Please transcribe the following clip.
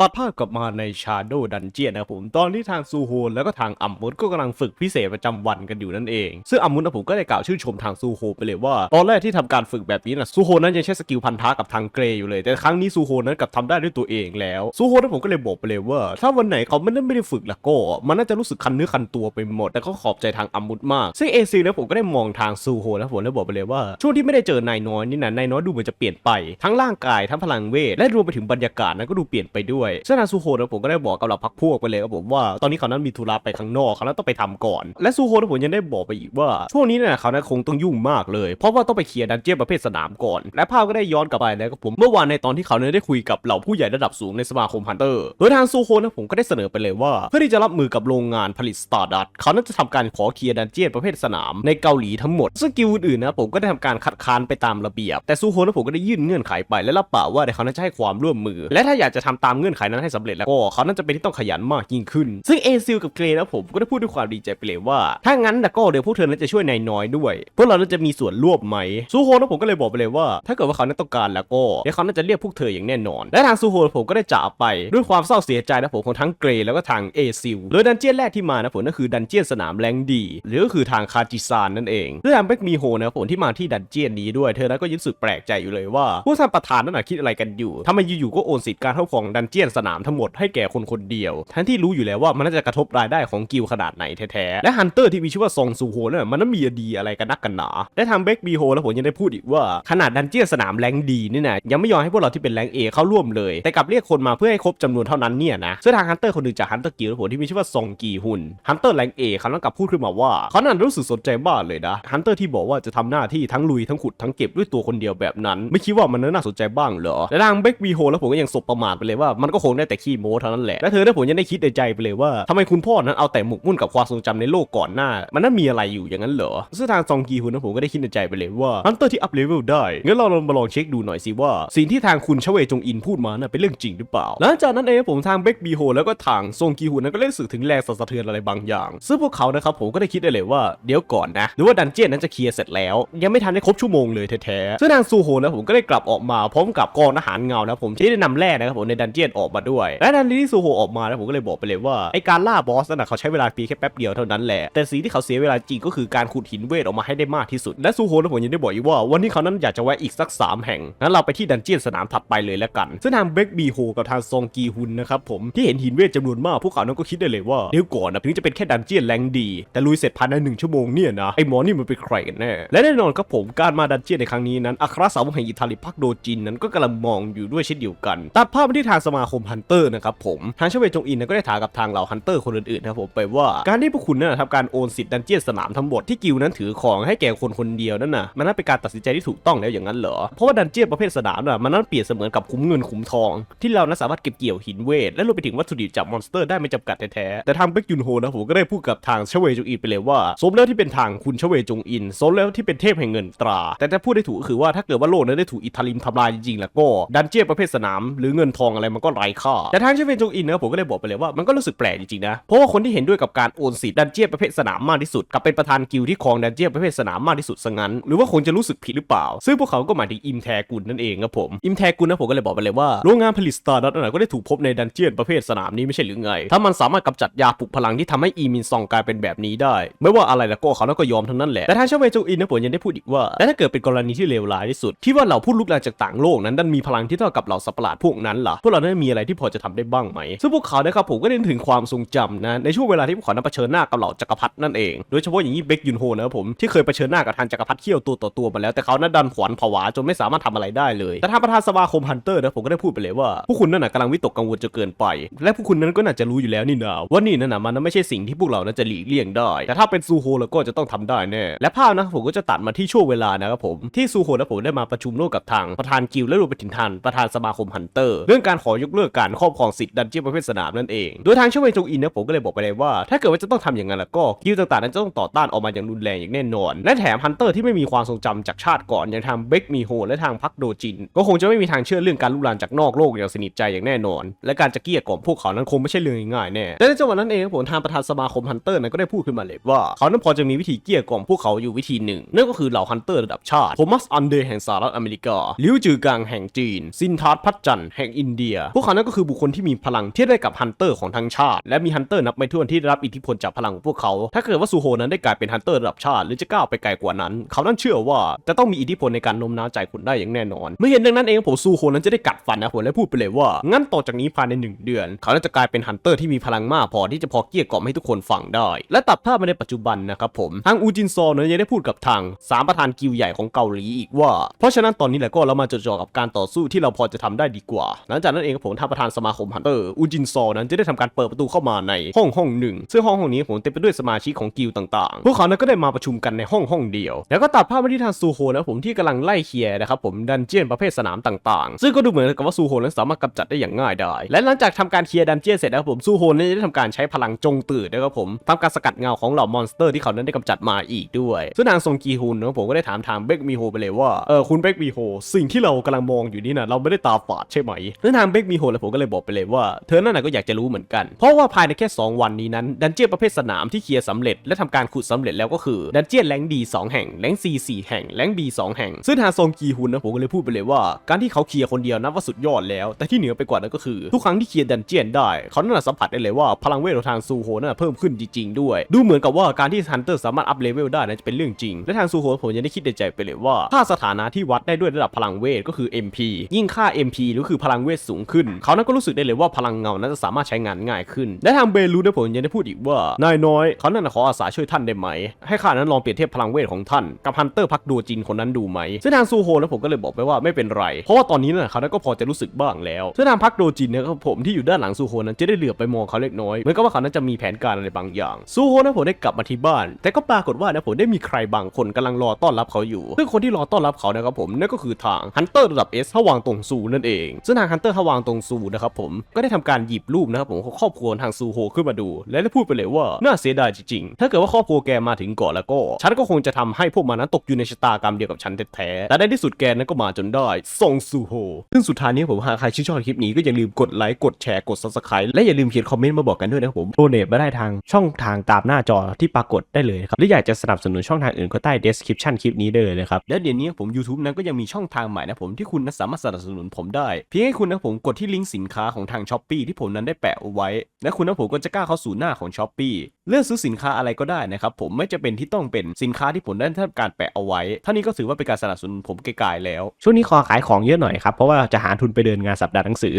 ตัดภาพกลับมาในชาโด w ดันเจียนนะครับผม ตอนที่ทางซูโฮนแล้วก็ทางอัมมุดก็กำลังฝึกพิเศษประจำวันกันอยู่นั่นเอง ซึ่งอัมมุดนะผมก็ได้กล่าวชื่นชมทางซูโฮไปเลยว่า ตอนแรกที่ทำการฝึกแบบนี้นะซูโฮนั้นยังใช้สกิลพันธะกับทางเกรย์อยู่เลย แต่ครั้งนี้ซูโฮนั้นกลับทำได้ด้วยตัวเองแล้ว ซูโฮนั้นผมก็เลยบอกไปเลยว่า ถ้าวันไหนเขาไม่ได้ไม่ได้ฝึกละก็ มันน่าจะรู้สึกคันเนื้อคันตัวไปหมด แต่ก็ขอบใจทางอัมมุดมาก ซึ่งเอซีแล้วผมก็ได้มองทางซูโฮแล้วผมได้บอกไปเลยว่า ช่วงที่ไม่ได้เจอนายน้อยนี่นะนายน้อยดูเหมือนจะเปลี่ยนไป ทั้งร่างกายทั้งพลังเวทและรวมไปถึงบรรยากาศนั้นก็ดูเปลี่ยนไปด้วยซึ่งทางซูโฮนะผมก็ได้บอกกับเราพักพวกไปเลยครับผมว่าตอนนี้เขานั้นมีธุระไปข้างนอกเขานั้นต้องไปทำก่อน และซูโฮนะผมยังได้บอกไปอีกว่า ช่วงนี้เนี่ยเขานั้นคงต้องยุ่งมากเลย เพราะว่าต้องไปเคลียร์ดันเจี้ยนประเภทสนามก่อน และภาพก็ได้ย้อนกลับไปแล้วครับผมเมื่อวานในตอนที่เขาเนี่ยได้คุยกับเหล่าผู้ใหญ่ระดับสูงในสมาคมฮันเตอร์โดยทางซูโฮนะผมก็ได้เสนอไปเลยว่า เพื่อที่จะรับมือกับโรงงานผลิตสตาร์ดัตเขานั้นจะทำการขอเคลียร์ดันเจี้ยนประเภทสนามในเกาหลีทั้งหมดซึ่งกิลอื่นนะผมก็ได้ทำการคัดค้านไปตามระเบียบ แต่ซูโฮนะผมก็ได้ยื่นเงื่อนไขไปและรับปากว่าเดี๋ยวเขานั้นจะให้ความร่วมมือ และถ้าอยากจะทำตามเงื่อนไขนั้นให้สำเร็จแล้วก็เขานั้นจะเป็นที่ต้องขยันมากยิ่งขึ้น ซึ่งเอซิลกับเกรนะผมก็ได้พูดด้วยความดีใจไปเลยว่า ถ้างั้นนะก็เดี๋ยวพวกเธอนั้นจะช่วยนายน้อยด้วย พวกเราจะมีส่วนร่วมไหมซูโฮนะผมก็เลยบอกไปเลยว่า ถ้าเกิดว่าเขานั้นต้องการแล้วก็เดี๋ยวเขานั้นจะเรียกพวกเธออย่างแน่นอน และทางซูโฮผมก็ได้จากไปด้วยความเศร้าเสียใจนะผมของทั้งเกรแล้วก็ทางเอซิลโดยดันเจี้ยนแรกที่มานะผมนั่นคือดันเจี้ยนสนามแรงดี หรือก็คือทางคาจิซานนั่นเองด้วยทางเบกมีโฮนะผมที่มาที่ดันเจียนนี้ด้วยเธอนั้นก็รู้สึกแปลกใจอยู่เลยว่าผู้ท่านประธานนั่นน่ะคิดอะไรกันอยู่ทำไมอยู่ๆก็โอนสิทธิ์การครอบครองดันเจียนสนามทั้งหมดให้แก่คนคนเดียว ทั้งที่รู้อยู่แล้วว่ามันน่าจะกระทบรายได้ของกิลขนาดไหนแท้ๆ และฮันเตอร์ที่มีชื่อว่าซองซูโฮเนั่นนะมันนั้นมีดีอะไรกันนักกันหนา และทางเบกบีโฮแล้วผมยังได้พูดอีกว่า ขนาดดันเจียนสนามแรงดีนี่นะยังไม่ยอมให้พวกเราที่เป็นแรงเอเข้าร่วมเลย แต่กลับเรียกคนมาเพื่อให้ครบจำนวนเท่านั้นเนี่ยนะซึ่งทางฮันเตอร์คนหนึ่งจากฮันเตอร์กิลด์ผมที่มีชื่อว่าซองกีฮุนฮันเตอร์แรงเอเขาต้องกลับพูดขึ้นมาว่าเขานั้นรู้สึกสนใจมากเลยนะฮันเตอร์ที่บอกว่าจะทำหน้าที่ทั้งลุยทั้งขุดทั้งเก็บด้วยตัวคนเดียวแบบนั้น ไม่คิดว่ามันน่าสนใจบ้างเหรอและทางเบกบีโฮแล้วผมก็ยังสบประมาทไปเลยว่ามันก็คงได้แต่ขี้โม้เท่านั้นแหละ และเธอได้ผมยังได้คิดในใจไปเลยว่าทำไมคุณพ่อนั้นเอาแต่หมกมุ่นกับความทรงจำในโลกก่อนหน้า มันนั่นมีอะไรอยู่อย่างนั้นเหรอซึ่งทางซองกีฮุนนะผมก็ได้คิดในใจไปเลยว่าฮันเตอร์ที่อัพเลเวลได้งั้นเราลองมาลองเช็คดูหน่อยสิว่า สิ่งที่ทางคุณชเวจงอินพูดมาน่ะเป็นเรื่องจริงหรือเปล่าหลังจากนั้นเองผมทางเบกบีโฮแล้วก็ทางซองกีฮุนนั้นก็ได้รู้สึกถึงแรงสั่นสะเทือนอะไรบางอย่าง ซึ่งพวกเขานะครับผมก็ได้คิดได้เลยว่าเดี๋ยวก่อนนะหรือว่าดันเจี้ยนนั้นจะเคลียร์เสร็จแล้ว ยังไม่ทันได้ครบชั่วโมงเลยแท้ๆซึ่งทางซูโฮนะผมก็ได้กลับออกมาพร้อมกับกองทหารเงานะผมที่ได้นำแร่นะครับผมในดันเจี้ยนออกมาด้วย และทันทีที่ซูโฮออกมานะผมก็เลยบอกไปเลยว่าไอการล่าบอสนั่นนะเขาใช้เวลาเพียงแค่แป๊บเดียวเท่านั้นแหละแต่สิ่งที่เขาเสียเวลาจริงก็คือการขุดหินเวทออกมาให้ได้มากที่สุด และซูโฮนะผมยังได้บอกอีกว่าวันนี้เขานั้นอยากจะแวะอีกสัก 3 แห่งงั้นเราไปที่ดันเจี้ยนสนามถัดไปเลยแล้วกันซึ่งทางเบกบีโฮกับทางซองกีฮุนนะครับผมที่เห็นหินเวทจำนวนมากพวกเขานั้นก็คิดได้เลยว่าเดี๋ยวก่อนนะถึงจะเป็นแค่ดันเจี้ยนแรงดีแต่ลุยเสร็จภายในหนึ่งชั่วโมงเนี่ยนะไอหมอนี่มันเป็นใครกันแน่และแน่นอนครับผมการมาดันเจี้ยนในครั้งนี้นั้นอัครสาวกแห่งอิตาลีพักโดจินนั้นก็กำลังมองอยู่ด้วยเช่นเดียวกันตัดภาพไปที่ทางสมาคมฮันเตอร์นะครับผมทางชเวจงอินก็ได้ถามกับทางเหล่าฮันเตอร์คนอื่นๆนะครับผมไปว่าการที่พวกคุณนั้นนะทำการโอนสิทธิ์ดันเจี้ยนสนามทั้งหมดที่กิลนั้นถือของให้แก่คนคนเดียวนั่นน่ะมันน่าเป็นการตัดสินใจที่ถูกต้องแล้วอย่างนั้นเหรอเพราะว่าดันเจี้ยนประเภทสนามน่ะมันนั่นเปรียบเสมือนกับคุ้มเงินคุ้มทอง ที่เรานั้นสามารถเก็บเกี่ยวหินเวทและรวมไปถึงวัตถุดิบจากมอนสเตอร์ได้ไม่จำกัดแท้ๆแต่ทางเบกยุนโฮนะผมก็ได้พูดกับทางชเวจงอินไปเลยว่าสมแล้วที่เป็นทางคุณชเวจงอินสมแล้วที่เป็นเทพแห่งเงินตรา แต่ถ้าพูดได้ถูกก็คือว่าถ้าเกิดว่าโลกนั้นได้ถูกอิตาลิมทำลายจริงๆแล้วก็ดันเจี้ยนประเภทสนามหรือเงินทองอะไรมันก็ไร้ค่าแต่ทางเชฟเวจงอินนะผมก็เลยบอกไปเลยว่ามันก็รู้สึกแปลกจริงๆนะเพราะว่าคนที่เห็นด้วยกับการโอนสิทธิ์ดันเจี้ยนประเภทสนามมากที่สุดกับเป็นประธานกิลที่ครองดันเจี้ยนประเภทสนามมากที่สุดซะงั้น หรือว่าคงจะรู้สึกผิดหรือเปล่า ซึ่งพวกเขาก็หมายถึงอิมแทกุลนั่นเองครับผมอิมแทกุลนะผมก็เลยบอกไปเลยว่าโรงงานผลิตสตาร์ดัตก็ได้ถูกพบในดันเจี้ยนประเภทสนามนี้ไม่ใช่หรือไง ถ้ามันสามารถกำจัดยาปลุกพลังที่ทำให้อีมินซองกลายเป็นแบบนี้ได้ ไม่ว่าอะไรแล้วก็เขาก็ยอมทั้งนั้นแหละแต่ทางเชาเวจงอินนะผมยังได้พูดอีกว่าและถ้าเกิดเป็นกรณีที่เลวร้ายที่สุด ที่ว่าเหล่าผู้ลุกลานจากต่างโลกนั้นดันมีพลังที่เท่ากับเหล่าสัตว์ประหลาดพวกนั้นล่ะพวกเราได้มีอะไรที่พอจะทำได้บ้างไหม ซึ่งพวกเขานะครับผมก็ได้นึกถึงความทรงจำนะในช่วงเวลาที่พวกเขานั้นเผชิญหน้ากับเหล่าจักรพรรดินั่นเอง โดยเฉพาะอย่างยิ่งเบกยุนโฮนะครับผมที่เคยเผชิญหน้ากับทางจักรพรรดิเขี้ยวตัวต่อตัวมาแล้วแต่เขานั้นดันขวัญผวาจนไม่สามารถทำอะไรได้เลย แต่ทางประธานสมาคมฮันเตอร์นะผมก็ได้พูดไปเลยว่าพวกคุณนั่นน่ะกำลังวิตกกังวลจนเกินไป และพวกคุณนั้นก็น่าจะรู้อยู่แล้วนี่นาว่านี่นั่นน่ะมันไม่ใช่สิ่งที่พวกเรานั้นจะหลีกเลี่ยงได้ แต่ถ้าเป็นซูโฮแล้วก็จะต้องทำได้แน่และภาพนะผมก็จะตัดมาที่ช่วงเวลานะครับผมที่ซูโฮและผมได้มาประชุมร่วมกับทางประธานกิลและรวมไปถึงทางประธานสมาคมฮันเตอร์เรื่องการขอยกเลิกการครอบครองสิทธิ์ดันเจี้ยนประเภทสนามนั่นเอง โดยทางชเวจงอินนะผมก็เลยบอกไปเลยว่า ถ้าเกิดว่าจะต้องทำอย่างนั้นแล้วก็กิลด์ต่างๆนั้นจะต้องต่อต้านออกมาอย่างรุนแรงอย่างแน่นอน และแถมฮันเตอร์ที่ไม่มีความทรงจำจากชาติก่อนอย่างทางเบกมีโฮและทางพักโดจิน ก็คงจะไม่มีทางเชื่อเรื่องการลุกลามจากนอกโลกอย่างสนิทใจอย่างแน่นอน และการจะเกลี้ยกล่อมพวกเขานั้นคงไม่ใช่เรื่องง่ายแน่แต่ในจังหวะนั้นเองผมทางประธานสมาคมฮันเตอร์นั้นก็ได้พูดขึ้นมาเลยว่าเขานั้นพอจะมีวิธีเกลี้ยกล่อมพวกเขาอยู่วิธีหนึ่งนั่นก็คือเหล่าฮันเตอร์ระดับชาติโทมัสอันเดย์แห่งสหรัฐอเมริกาลิวจือกังแห่งจีนซินทัสพัฒจันแห่งอินเดียพวกเขานั้นก็คือบุคคลที่มีพลังเทียบได้กับฮันเตอร์ของทั้งชาติ และมีฮันเตอร์นับไม่ถ้วนที่ได้รับอิทธิพลจากพลังของพวกเขา ถ้าเกิดว่าซูโฮนั้นได้กลายเป็นฮันเตอร์ระดับชาติหรือจะก้าวไปไกลกว่านั้น เขานั้นเชื่อว่าจะต้องมีอิทธิพลในการโน้มน้าวใจคุณได้อย่างแน่นอน เมื่อเห็นดังนั้นเองผมซูโฮนั้นจะได้กัดฟันนะผมและพูดไปเลยว่างั้นต่อจากนี้ภายในหนึ่งเดือน เขาจะกลายเป็นฮันเตอร์ที่มีพลังมากพอที่จะพอเกลี้ยกล่อมให้ทุกคนฟังได้ และตัดภาพมาในปัจจุบันนะครับผมทางอูจินซอนั้นยังได้พูดกับทางสามประธานกิลใหญ่ของเกาหลีอีกว่า เพราะฉะนั้นตอนนี้แหละก็เรามาจดจ่อกับการต่อสู้ที่เราพอจะทำได้ดีกว่า หลังจากนั้นเองผมท่างประธานสมาคมฮันเตอร์อูจินซอนั้นจะได้ทำการเปิดประตูเข้ามาในห้องห้องหนึ่ง ซึ่งห้องห้องนี้ผมเต็มไปด้วยสมาชิกของกิลต่างๆ พวกเขานั้นก็ได้มาประชุมกันในห้องห้องเดียว แล้วก็ตัดภาพมาที่ทางซูโฮนะผมที่กำลังไล่เคลียร์นะครับผมดันเจียนประเภทสนามต่างๆ ซึ่งก็ดูเหมือนกับว่าซูโฮนั้นสามารถกำจัดได้อย่างง่ายได้ และหลังจากทำการเคลียร์ดันเจียนเสร็จนะครับผมซูโฮนั้นได้ทำการใช้พลังจงตื่นนะครับผมทำการสกัดเงาของเหล่ามอนสเตอร์ที่เขานั้นได้กำจัดมาอีกด้วยซึ่งทางซงกีฮุนนะครับผมก็ได้ถามทางเบกมีโฮไปเลยว่าเออคุณเบกมีโฮสิ่งที่เรากำลังมองอยู่นี่นะเราไม่ได้ตาฝาดใช่ไหมซึ่งทางเบกมีโฮและผมก็เลยบอกไปเลยว่าเธอนั่นน่ะก็อยากจะรู้เหมือนกัน เพราะว่าภายในแค่ 2 วันนี้นั้นดันเจียนประเภทสนามที่เคลียร์สำเร็จและทำการขุดสำเร็จแล้วก็คือดันเจียนแรงดี2แห่งแรงซีสี่แห่งแรงบี2แห่ง ซึ่งทางซงกีฮุนนะผมก็เลยพูดไปเลยว่า การที่เขาเคลียร์คนเดียวนับว่าสุดยอดแล้ว แต่ที่เหนือไปกว่านั้นก็คือ ทุกครั้งที่เคลียร์ดันเจียนได้เขาน่าจะสัมผัสได้เลยว่าพลังเวทของทางซูโฮน่าเพิ่มขึ้นจริงๆด้วย ดูเหมือนกับว่าการที่ฮันเตอร์สามารถอัพเลเวลได้นั้นจะเป็นเรื่องจริง และทางซูโฮผมยังได้คิดในใจไปเลยว่าค่าสถานะที่วัดได้ด้วยระดับพลังเวทก็คือ MP ยิ่งค่า MP หรือคือพลังเวทสูงขึ้นเขานั้นก็รู้สึกได้เลยว่าพลังเงานั้นจะสามารถใช้งานง่ายขึ้น และทางเบลูนะผมยังได้พูดอีกว่านายน้อยเขานั่นนะขออาสาช่วยท่านได้ไหม ให้ข้านั้นลองเปรียบเทียบพลังเวทของท่านกับฮันเตอร์พักดูจินคนนั้นดูไหมซึ่งทางซูโฮแล้วผมก็เลยบอกไปว่าไม่เป็นไร เพราะว่าตอนนี้นะเขานั้นก็พอจะรู้สึกบ้างแล้วซึ่งทางพักโดจินนะครับผมที่อยู่ด้านหลังซูโฮนั้นจะได้เหลือบไปมองเขาเล็กน้อยเหมือนกับว่าเขานั้นจะมีแผนการอะไรบางอย่างซูโฮนะผมได้กลับมาที่บ้าน แต่ก็ปรากฏว่านะผมได้มีใครบางคนกำลังรอต้อนรับเขาอยู่ซึ่งคนที่รอต้อนรับเขานะครับผมนั่นก็คือทางฮันเตอร์ระดับ S ฮวางตงซูนั่นเองซึ่งทางฮันเตอร์ฮวางตงซูนะครับผมก็ได้ทำการหยิบรูปนะครับผมของครอบครัวทางซูโฮขึ้นมาดู และได้พูดไปเลยว่าน่าเสียดายจริงๆ ถ้าเกิดว่าครอบครัวแกมาถึงก่อนแล้วก็ ฉันก็คงจะทำให้พวกมันนั้นตกอยู่ในชะตากรรมเดียวกับฉันแท้ๆแต่ในที่สุดแกนั้นก็มาจนได้ซงซูโฮซึ่งสุดท้ายนี้ผมหากใครชื่นชอบคลิปนี้ก็อย่าลืมกดไลค์กดแชร์กด subscribe และอย่าลืมเขียนคอมเมนต์มาบอกกันด้วยนะครับผมโดเนทมาได้ทางช่องทางตามหน้าจอที่ปรากฏได้เลยครับหรืออยากจะสนับสนุนช่องทางอื่นก็ใต้ description คลิปนี้ได้เลยนะครับและเดี๋ยวนี้ผม YouTube นั้นก็ยังมีช่องทางใหม่นะผมที่คุณนั้นสามารถสนับสนุนผมได้เพียงให้คุณนะผมกดที่ลิงก์สินค้าของทาง s h อ p e e ที่ผมนั้นได้แปะเอาไว้ และคุณนะผมก็จะกล้าเข้าสู่หน้าของ s h อ p e e เลือกซื้อสินค้าอะไรก็ได้นะครับผมไม่จะเป็นที่ต้องเป็นสินค้าที่ผมได้ทำการแปะเอาไว้เท่านี้ก็ถือว่าเป็นการสนับสนุนผมไกลๆแล้ว ช่วงนี้ขอขายของเยอะหน่อยครับเพราะว่าจะหาทุนไปเดินงานสัปดาห์หนังสือ